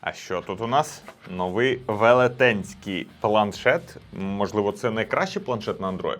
А що тут у нас? Новий велетенський планшет. Можливо, це найкращий планшет на Android.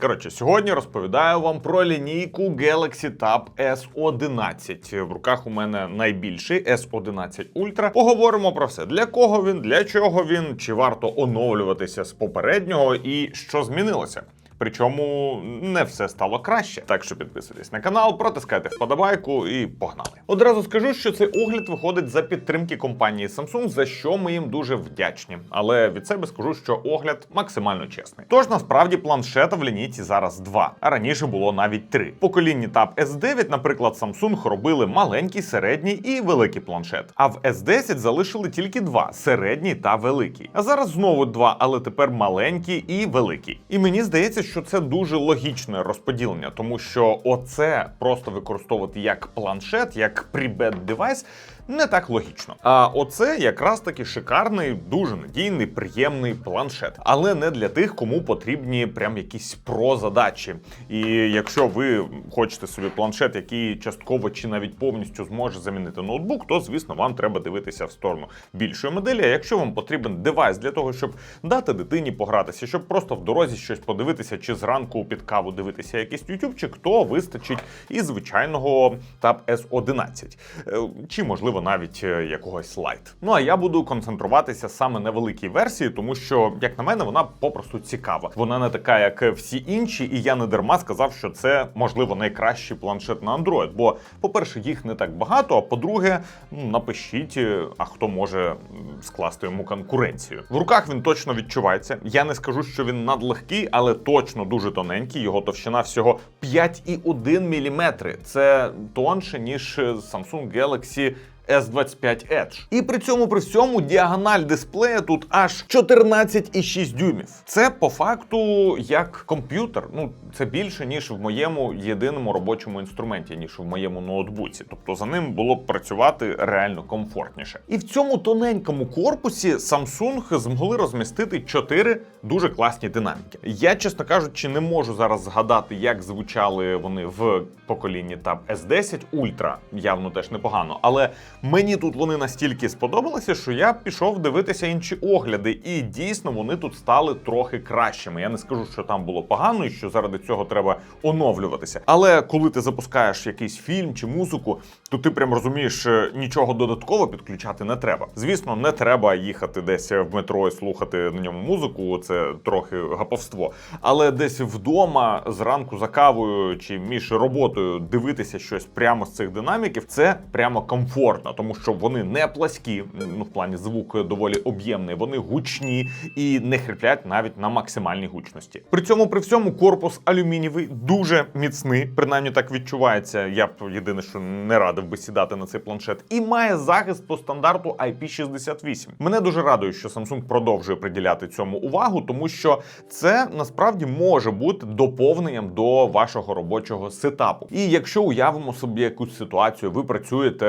Коротше, сьогодні розповідаю вам про лінійку Galaxy Tab S11. В руках у мене найбільший S11 Ultra. Поговоримо про все. Для кого він, для чого він, чи варто оновлюватися з попереднього і що змінилося. Причому не все стало краще. Так що підписуйтесь на канал, протискайте вподобайку і погнали. Одразу скажу, що цей огляд виходить за підтримки компанії Samsung, за що ми їм дуже вдячні. Але від себе скажу, що огляд максимально чесний. Тож насправді планшета в лінійці зараз два, а раніше було навіть три. Поколінні Tab S9, наприклад, Samsung робили маленький, середній і великий планшет. А в S10 залишили тільки два середній та великий. А зараз знову два, але тепер маленький і великий. І мені здається, що це дуже логічне розподілення, тому що оце просто використовувати як планшет, як прибет девайс. Не так логічно. А оце якраз таки шикарний, дуже надійний, приємний планшет, але не для тих, кому потрібні прям якісь про-задачі. І якщо ви хочете собі планшет, який частково чи навіть повністю зможе замінити ноутбук, то звісно вам треба дивитися в сторону більшої моделі. А якщо вам потрібен девайс для того, щоб дати дитині погратися, щоб просто в дорозі щось подивитися, чи зранку під каву дивитися якийсь ютубчик, то вистачить і звичайного Tab S11. Е, чи можливо навіть е, якогось лайт. Ну а я буду концентруватися саме на великій версії, тому що, як на мене, вона попросту цікава. Вона не така, як всі інші, і я не дарма сказав, що це можливо найкращий планшет на Android. Бо, по-перше, їх не так багато. А по-друге, ну, напишіть, е, а хто може скласти йому конкуренцію. В руках він точно відчувається. Я не скажу, що він надлегкий, але точно дуже тоненький. Його товщина всього 5,1 мм. Це тонше ніж е, Samsung Galaxy S25 Edge. І при цьому при всьому діагональ дисплея тут аж 14,6 дюймів. Це по факту як комп'ютер. Ну це більше ніж в моєму єдиному робочому інструменті, ніж в моєму ноутбуці. Тобто за ним було б працювати реально комфортніше. І в цьому тоненькому корпусі Samsung змогли розмістити чотири дуже класні динаміки. Я, чесно кажучи, не можу зараз згадати, як звучали вони в поколінні Tab S10 Ultra. Явно теж непогано, але мені тут вони настільки сподобалися, що я пішов дивитися інші огляди, і дійсно вони тут стали трохи кращими. Я не скажу, що там було погано, і що заради цього треба оновлюватися. Але коли ти запускаєш якийсь фільм чи музику, то ти прям розумієш, е, нічого додатково підключати не треба. Звісно, не треба їхати десь в метро і слухати на ньому музику. Це трохи гаповство. Але десь вдома зранку за кавою чи між роботою дивитися щось прямо з цих динаміків, це прямо комфортно, тому що вони не пласкі, ну в плані звук доволі об'ємний, вони гучні і не хриплять навіть на максимальній гучності. При цьому при всьому корпус алюмінієвий дуже міцний, принаймні так відчувається. Я б єдине, що не радив би сідати на цей планшет, і має захист по стандарту IP68. Мене дуже радує, що Samsung продовжує приділяти цьому увагу, тому що це насправді може бути доповненням до вашого робочого сетапу. І якщо уявимо собі якусь ситуацію, ви працюєте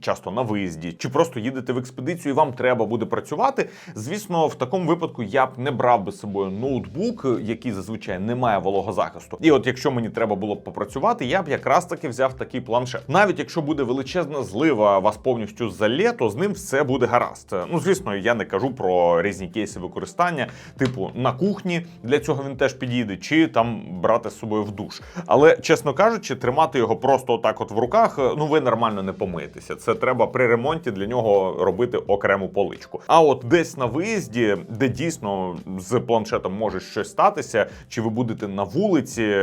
часто на виїзді, чи просто їдете в експедицію, і вам треба буде працювати. Звісно, в такому випадку я б не брав би з собою ноутбук, який зазвичай не має вологозахисту. І от якщо мені треба було б попрацювати, я б якраз таки взяв такий планшет. Навіть якщо буде величезна злива, вас повністю залє, то з ним все буде гаразд. Ну звісно, я не кажу про різні кейси використання, типу на кухні для цього він теж підійде, чи там брати з собою в душ. Але чесно кажучи, тримати його просто отак, от в руках, ну ви нормально не помиєтеся. Це треба при ремонті для нього робити окрему поличку. А от десь на виїзді, де дійсно з планшетом може щось статися, чи ви будете на вулиці,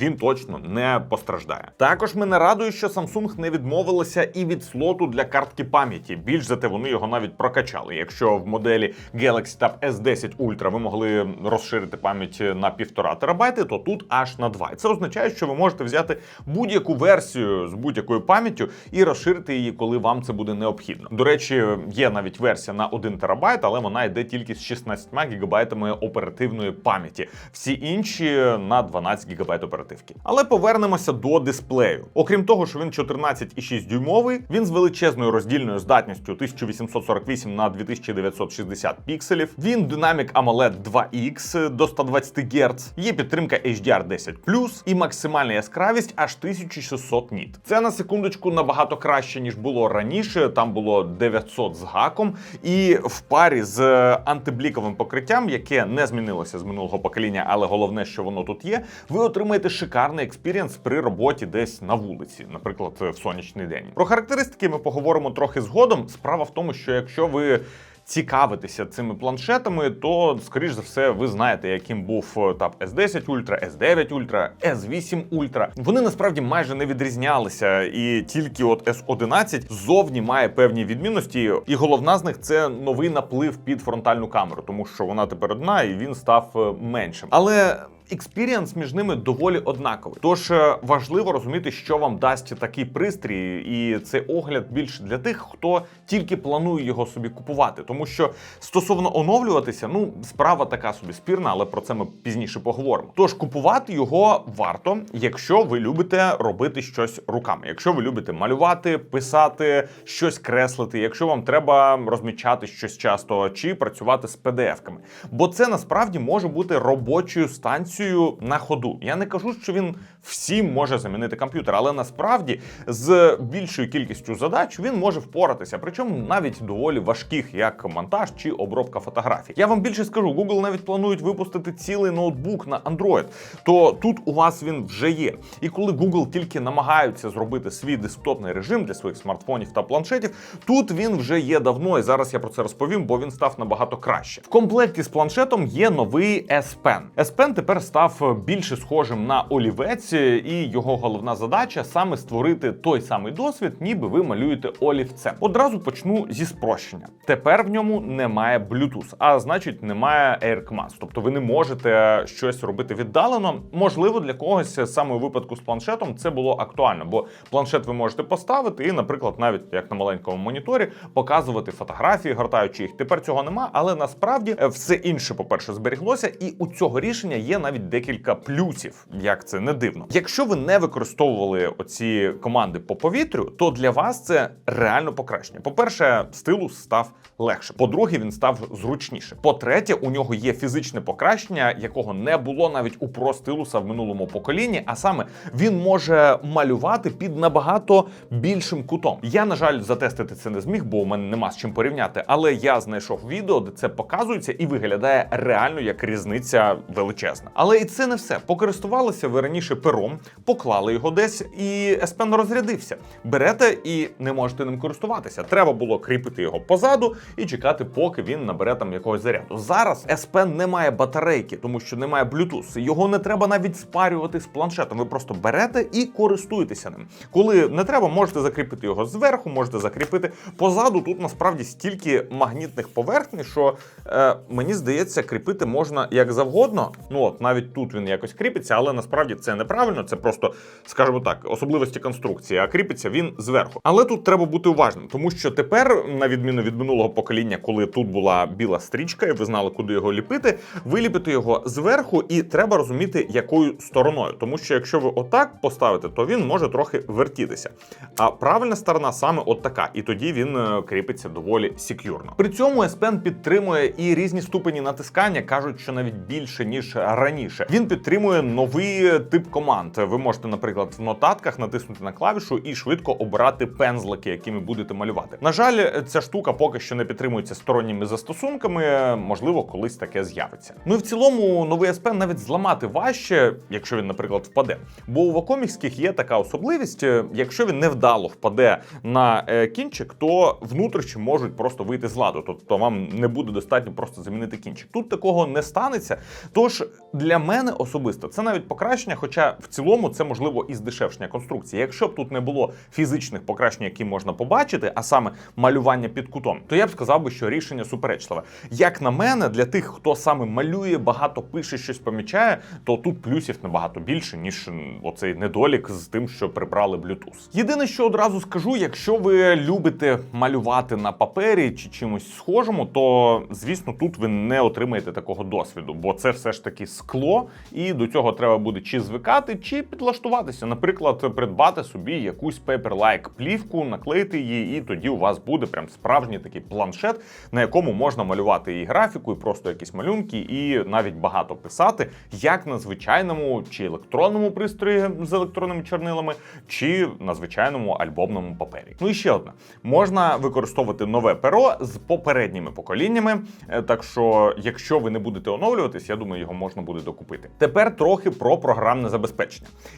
він точно не постраждає. Також мене радує, що Samsung не відмовилася і від слоту для картки пам'яті. Більш за те, вони його навіть прокачали. Якщо в моделі Galaxy Tab S10 Ultra ви могли розширити пам'ять на 1,5 терабайти, то тут аж на 2. І Це означає, що ви можете взяти будь-яку версію з будь-якою пам'яттю і розширити її коли вам це буде необхідно. До речі, є навіть версія на 1 терабайт, але вона йде тільки з 16 гігабайтами оперативної пам'яті. Всі інші на 12 гігабайт оперативки. Але повернемося до дисплею. Окрім того, що він 14,6 дюймовий, він з величезною роздільною здатністю 1848 на 2960 пікселів. Він Dynamic AMOLED 2X до 120 Гц. Є підтримка HDR10+, і максимальна яскравість аж 1600 ніт. Це на секундочку набагато краще ніж було раніше. Там було 900 з гаком, і в парі з антибліковим покриттям, яке не змінилося з минулого покоління, але головне, що воно тут є, ви отримаєте шикарний експірієнс при роботі десь на вулиці, наприклад, в сонячний день. Про характеристики ми поговоримо трохи згодом. Справа в тому, що якщо ви цікавитеся цими планшетами, то скоріш за все ви знаєте, яким був Tab S10 Ultra, S9 Ultra, S8 Ultra. Вони насправді майже не відрізнялися, і тільки от S11 зовні має певні відмінності. І головна з них це новий наплив під фронтальну камеру, тому що вона тепер одна і він став е, меншим. Але експірієнс між ними доволі однаковий. Тож е, важливо розуміти, що вам дасть такий пристрій, і це огляд більше для тих, хто тільки планує його собі купувати. Тому що стосовно оновлюватися, ну справа така собі спірна, але про це ми пізніше поговоримо. Тож купувати його варто, якщо ви любите робити щось руками, якщо ви любите малювати, писати, щось креслити, якщо вам треба розмічати щось часто чи працювати з PDF-ками. Бо це насправді може бути робочою станцією на ходу. Я не кажу, що він всім може замінити комп'ютер, але насправді з більшою кількістю задач він може впоратися, причому навіть доволі важких, як монтаж чи обробка фотографій. Я вам більше скажу, Google навіть планують випустити цілий ноутбук на Android, то тут у вас він вже є. І коли Google тільки намагаються зробити свій десктопний режим для своїх смартфонів та планшетів, тут він вже є давно, і зараз я про це розповім, бо він став набагато краще. В комплекті з планшетом є новий S Pen. S Pen тепер став більше схожим на олівець, і його головна задача саме створити той самий досвід, ніби ви малюєте олівцем. Одразу почну зі спрощення. Тепер в ньому немає Bluetooth, а значить немає AirCMAS. Тобто ви не можете щось робити віддалено. Можливо, для когось саме у випадку з планшетом це було актуально, бо планшет ви можете поставити і, наприклад, навіть як на маленькому моніторі, показувати фотографії, гортаючи їх. Тепер цього нема, але насправді е, все інше, по-перше, зберіглося, і у цього рішення є навіть декілька плюсів, як це не дивно. Якщо ви не використовували оці команди по повітрю, то для вас це реально покращення. По-перше, стилус став легше. По-друге, він став зручніше. По-третє, у нього є фізичне покращення, якого не було навіть у Pro стилуса в минулому поколінні. А саме він може малювати під набагато більшим кутом. Я, на жаль, затестити це не зміг, бо у мене нема з чим порівняти. Але я знайшов відео, де це показується і виглядає реально як різниця величезна. Але і це не все. Покористувалися ви раніше пером, поклали його десь, і Pen розрядився. Берете і не можете ним користуватися. Треба було кріпити його позаду і чекати, поки він набере там якогось заряду. Зараз Pen не має батарейки, тому що немає Bluetooth. Його не треба навіть спарювати з планшетом. Ви просто берете і користуєтеся ним. Коли не треба, можете закріпити його зверху, можете закріпити позаду. Тут насправді стільки магнітних поверхней, що е, мені здається, кріпити можна як завгодно. Ну от навіть тут він якось кріпиться, але насправді це неправильно. Це просто, скажімо так, особливості конструкції. А кріпиться він зверху. Але тут треба бути уважним, тому що тепер, на відміну від минулого покоління, коли тут була біла стрічка, і ви знали, куди його ліпити, ви ліпите його зверху, і треба розуміти, якою стороною. Тому що якщо ви отак поставите, то він може трохи вертітися. А правильна сторона саме от така, і тоді він е, кріпиться доволі секюрно. При цьому S Pen підтримує і різні ступені натискання, кажуть, що навіть більше ніж раніше. Він підтримує новий тип команд. Ви можете, наприклад, в нотатках натиснути на клавішу і швидко обрати пензлики, якими будете малювати. На жаль, ця штука поки що не підтримується сторонніми застосунками. Можливо, колись таке з'явиться. Ну і в цілому новий Pen навіть зламати важче, якщо він, наприклад, впаде. Бо у вакомівських є така особливість: е, якщо він невдало впаде на е, кінчик, то внутрішні можуть просто вийти з ладу. Тобто вам не буде достатньо просто замінити кінчик. Тут такого не станеться. Тож для мене особисто це навіть покращення, хоча в цілому це можливо і здешевшення конструкції. Якщо б тут не було фізичних покращень, які можна побачити, а саме малювання під кутом, то я б сказав би, що рішення суперечливе. Як на мене, для тих, хто саме малює, багато пише, щось помічає, то тут плюсів набагато більше, ніж оцей недолік з тим, що прибрали Bluetooth. Єдине, що одразу скажу, якщо ви любите малювати на папері чи чимось схожому, то звісно тут ви не отримаєте такого досвіду, бо це все ж таки скло, і до цього треба буде чи звикати, чи підлаштуватися. Наприклад, придбати собі якусь Paper-like плівку, наклеїти її, і тоді у вас буде прям справжній такий планшет, на якому можна малювати і графіку, і просто якісь малюнки, і навіть багато писати, як на звичайному чи електронному пристрої з електронними чорнилами, чи на звичайному альбомному папері. Ну і ще одне: можна використовувати нове перо з попередніми поколіннями. Е, Так що, якщо ви не будете оновлюватись, я думаю, його можна буде докупити. Тепер трохи про програмне забезпечення.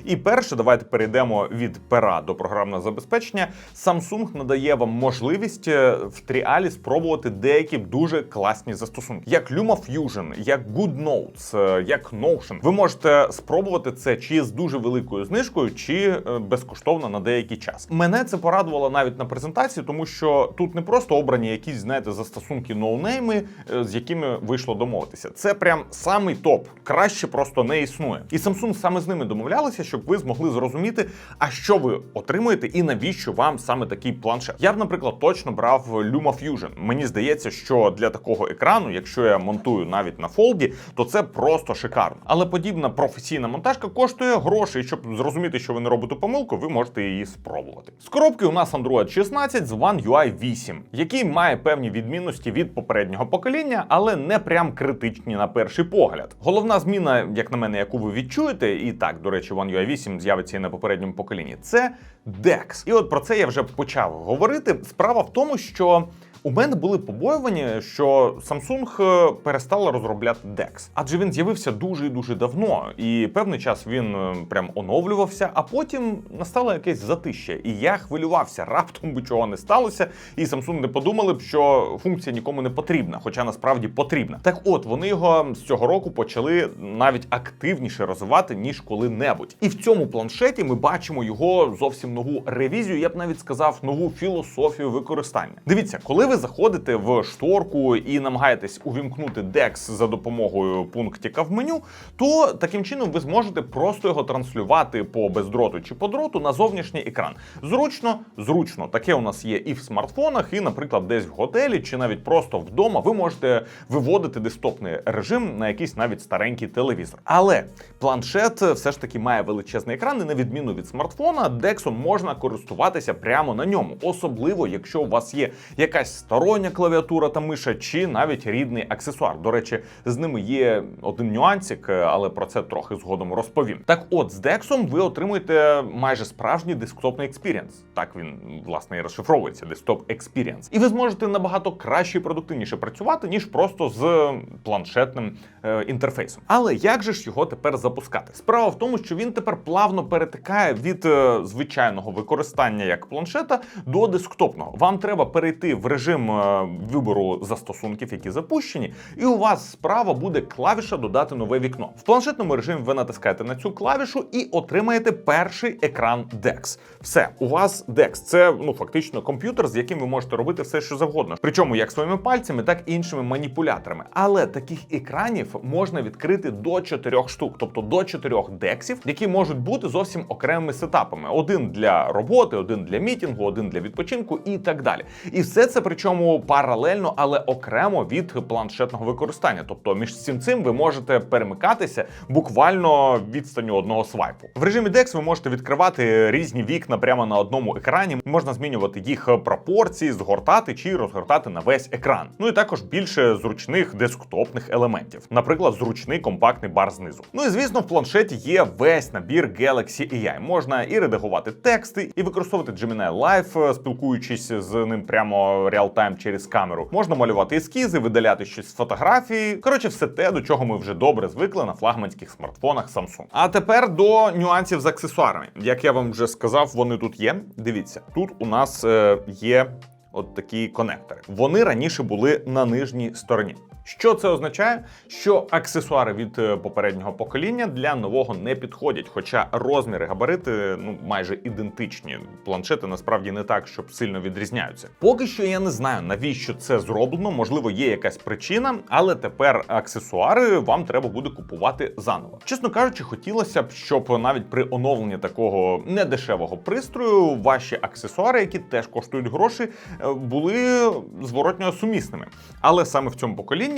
І перше, давайте перейдемо від пера до програмного забезпечення. Samsung надає вам можливість е, в тріалі спробувати деякі дуже класні застосунки, як LumaFusion, як GoodNotes, е, як Notion. Ви можете спробувати це чи з дуже великою знижкою, чи е, безкоштовно на деякий час. Мене це порадувало навіть на презентації, тому що тут не просто обрані якісь, знаєте, застосунки ноунейми, з якими вийшло домовитися. Це прям самий топ. Краще просто не існує. І Samsung саме з ними домовлялися, щоб ви змогли зрозуміти, а що ви отримуєте і навіщо вам саме такий планшет. Я б, наприклад, точно брав LumaFusion. Мені здається, що для такого екрану, якщо я монтую навіть на фолді, то це просто шикарно. Але подібна професійна монтажка коштує грошей. І Щоб зрозуміти, що ви не робите помилку, ви можете її спробувати. З коробки у нас Android 16 з One UI 8, який має певні відмінності від попереднього покоління, але не прям критичні на перший погляд. Головна зміна, як на мене, яку ви відчуєте, і так, до речі, One UI 8 з'явиться і на попередньому поколінні, це DeX. І от про це я вже почав говорити. Справа в тому, що. У мене були побоювання, що Samsung е, перестала розробляти DeX. адже він з'явився дуже і дуже давно, і певний час він е, прям оновлювався, а потім настало якесь затище. І я хвилювався, раптом би чого не сталося, і Samsung не подумали б, що функція нікому не потрібна, хоча насправді потрібна. Так от вони його з цього року почали навіть активніше розвивати ніж коли-небудь. І в цьому планшеті ми бачимо його зовсім нову ревізію. Я б навіть сказав нову філософію використання. Дивіться, коли ви заходите в шторку і намагаєтесь увімкнути DeX за допомогою пунктика в меню, то таким чином ви зможете просто його транслювати по бездроту чи по дроту на зовнішній екран. Зручно, зручно. Таке у нас є і в смартфонах, і, наприклад, десь в готелі, чи навіть просто вдома ви можете виводити десктопний режим на якийсь навіть старенький телевізор. Але планшет все ж таки має величезний екран, і на відміну від смартфона, дексом можна користуватися прямо на ньому, особливо якщо у вас є якась стороння клавіатура та миша, чи навіть рідний аксесуар. До речі, з ними є один нюансик, але про це трохи згодом розповім. Так, от з дексом ви отримуєте майже справжній десктопний експірієнс. Так він власне і розшифровується десктоп експірієнс. І ви зможете набагато краще і продуктивніше працювати, ніж просто з планшетним е, інтерфейсом. Але як же ж його тепер запускати? Справа в тому, що він тепер плавно перетикає від е, звичайного використання як планшета до десктопного. Вам треба перейти в режим е, вибору застосунків, які запущені, і у вас справа буде клавіша додати нове вікно. В планшетному режимі ви натискаєте на цю клавішу і отримаєте перший екран DeX. Все, у вас DeX. Це ну фактично комп'ютер, з яким ви можете робити все, що завгодно. Причому як своїми пальцями, так і іншими маніпуляторами. Але таких екранів можна відкрити до 4 штук, тобто до 4 дексів, які можуть бути зовсім окремими сетапами: один для роботи, один для мітінгу, один для відпочинку і так далі. І все це причому паралельно, але окремо від планшетного використання. Тобто між всім цим ви можете перемикатися буквально відстаню одного свайпу. В режимі DeX ви можете відкривати різні вікна прямо на одному екрані. Можна змінювати їх пропорції, згортати чи розгортати на весь екран. Ну і також більше зручних десктопних елементів, наприклад, зручний компактний бар знизу. Ну і звісно, в планшеті є весь набір Galaxy AI. Можна і редагувати тексти, і використовувати Gemini Live, спілкуючись з ним прямо реалтайм через камеру. Можна малювати ескізи, видаляти щось з фотографії. Коротше, все те, до чого ми вже добре звикли на флагманських смартфонах Samsung. А тепер до нюансів з аксесуарами. Як я вам вже сказав, вони тут є. Дивіться, тут у нас е, є. От такі конектори. Вони раніше були на нижній стороні. Що це означає? Що аксесуари від е, попереднього покоління для нового не підходять, хоча розміри, габарити ну майже ідентичні. Планшети насправді не так, щоб сильно відрізняються. Поки що я не знаю, навіщо це зроблено. Можливо, є якась причина, але тепер аксесуари вам треба буде купувати заново. Чесно кажучи, хотілося б, щоб навіть при оновленні такого недешевого пристрою ваші аксесуари, які теж коштують гроші, е, були зворотньо сумісними. Але саме в цьому поколінні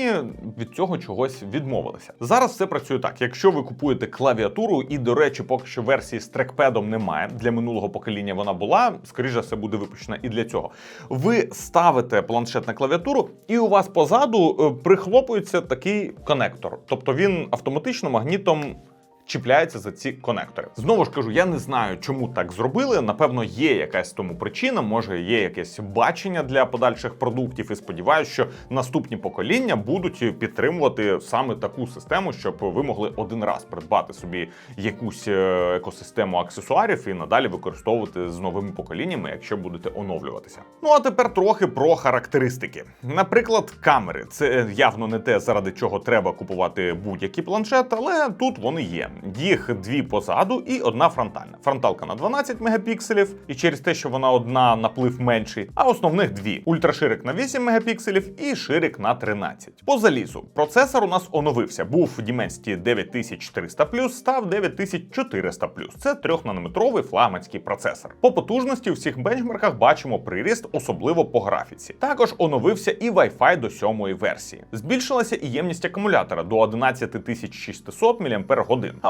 від цього чогось відмовилися. Зараз все працює так: якщо ви купуєте клавіатуру, і до речі, поки що версії з трекпедом немає. Для минулого покоління вона була. Скоріше все буде випущена і для цього. Ви ставите планшет на клавіатуру, і у вас позаду е, прихлопується такий конектор. Тобто він автоматично магнітом чіпляється за ці конектори. Знову ж кажу, я не знаю, чому так зробили. Напевно, є якась тому причина, може є якесь бачення для подальших продуктів, і сподіваюся, що наступні покоління будуть підтримувати саме таку систему, щоб ви могли один раз придбати собі якусь е, екосистему аксесуарів і надалі використовувати з новими поколіннями, якщо будете оновлюватися. Ну а тепер трохи про характеристики. Наприклад, камери це явно не те, заради чого треба купувати будь-який планшет, але тут вони є. Їх дві позаду і одна фронтальна. Фронталка на 12 мегапікселів, і через те, що вона одна наплив менший, а основних дві: ультраширик на 8 мегапікселів і ширик на 13. По залізу процесор у нас оновився. Був Dimensity 9400 став 9400 Це 3-нанометровий флагманський процесор. По потужності у всіх бенчмарках бачимо приріст, особливо по графіці. Також оновився і Wi-Fi до сьомої версії. Збільшилася і ємність акумулятора до 11600 мАч,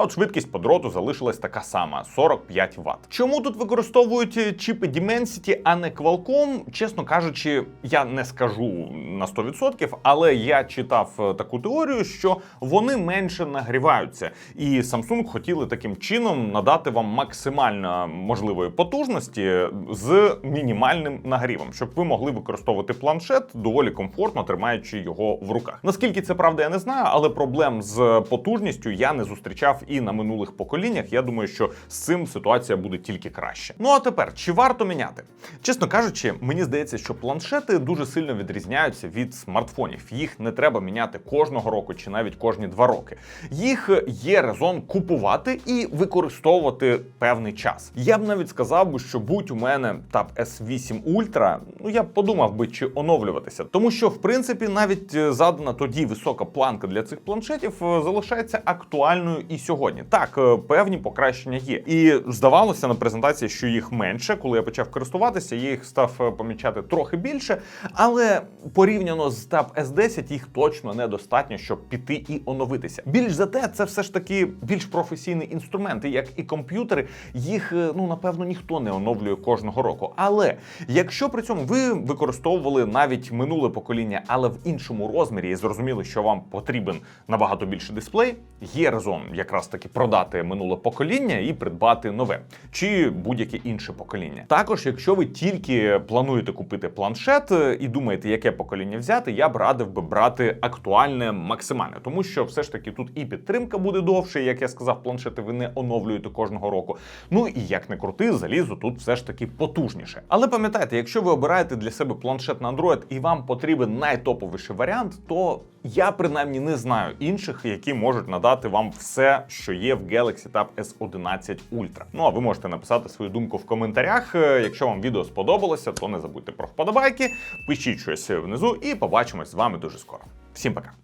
от швидкість по дроту залишилась така сама 45 Вт. Чому тут використовують е, чіпи Dimensity, а не Qualcomm? Чесно кажучи, я не скажу на 100%, але я читав е, таку теорію, що вони менше нагріваються, і Samsung хотіли таким чином надати вам максимально можливої потужності з мінімальним нагрівом, щоб ви могли використовувати планшет доволі комфортно, тримаючи його в руках. Наскільки це правда, я не знаю, але проблем з потужністю я не зустрічав і на минулих поколіннях. Я думаю, що з цим ситуація буде тільки краще. Ну а тепер чи варто міняти? Чесно кажучи, мені здається, що планшети дуже сильно відрізняються від смартфонів. Їх не треба міняти кожного року чи навіть кожні два роки. Їх є резон купувати і використовувати певний час. Я б навіть сказав би, що будь у мене Tab S8 Ultra, ну я б подумав би, чи оновлюватися, тому що в принципі навіть е, задана тоді висока планка для цих планшетів е, залишається актуальною і сьогодні. Так, е, певні покращення є. І здавалося на презентації, що їх менше. Коли я почав користуватися, я їх став е, помічати трохи більше, але порівняно з Tab S10 їх точно недостатньо, щоб піти і оновитися. Більш за те, це все ж таки більш професійний інструмент, і як і комп'ютери, їх е, ну напевно ніхто не оновлює кожного року. Але якщо при цьому ви використовували навіть минуле покоління, але в іншому розмірі, і зрозуміли, що вам потрібен набагато більше дисплей, є резон якраз таки продати минуле покоління і придбати нове чи будь-яке інше покоління. Також, якщо ви тільки плануєте купити планшет е, і думаєте, яке покоління взяти, я б радив би брати актуальне максимальне, тому що все ж таки тут і підтримка буде довше, як я сказав, планшети ви не оновлюєте кожного року. Ну і як не крути, залізо тут все ж таки потужніше. Але пам'ятайте, якщо ви обираєте для себе планшет на Android і вам потрібен найтоповіший варіант, то я принаймні не знаю інших, які можуть надати вам все, що є в Galaxy Tab S11 Ultra. Ну а ви можете написати свою думку в коментарях. Е, Якщо вам відео сподобалося, то не забудьте про вподобайки, пишіть щось внизу і побачимось з вами дуже скоро. Всім пока.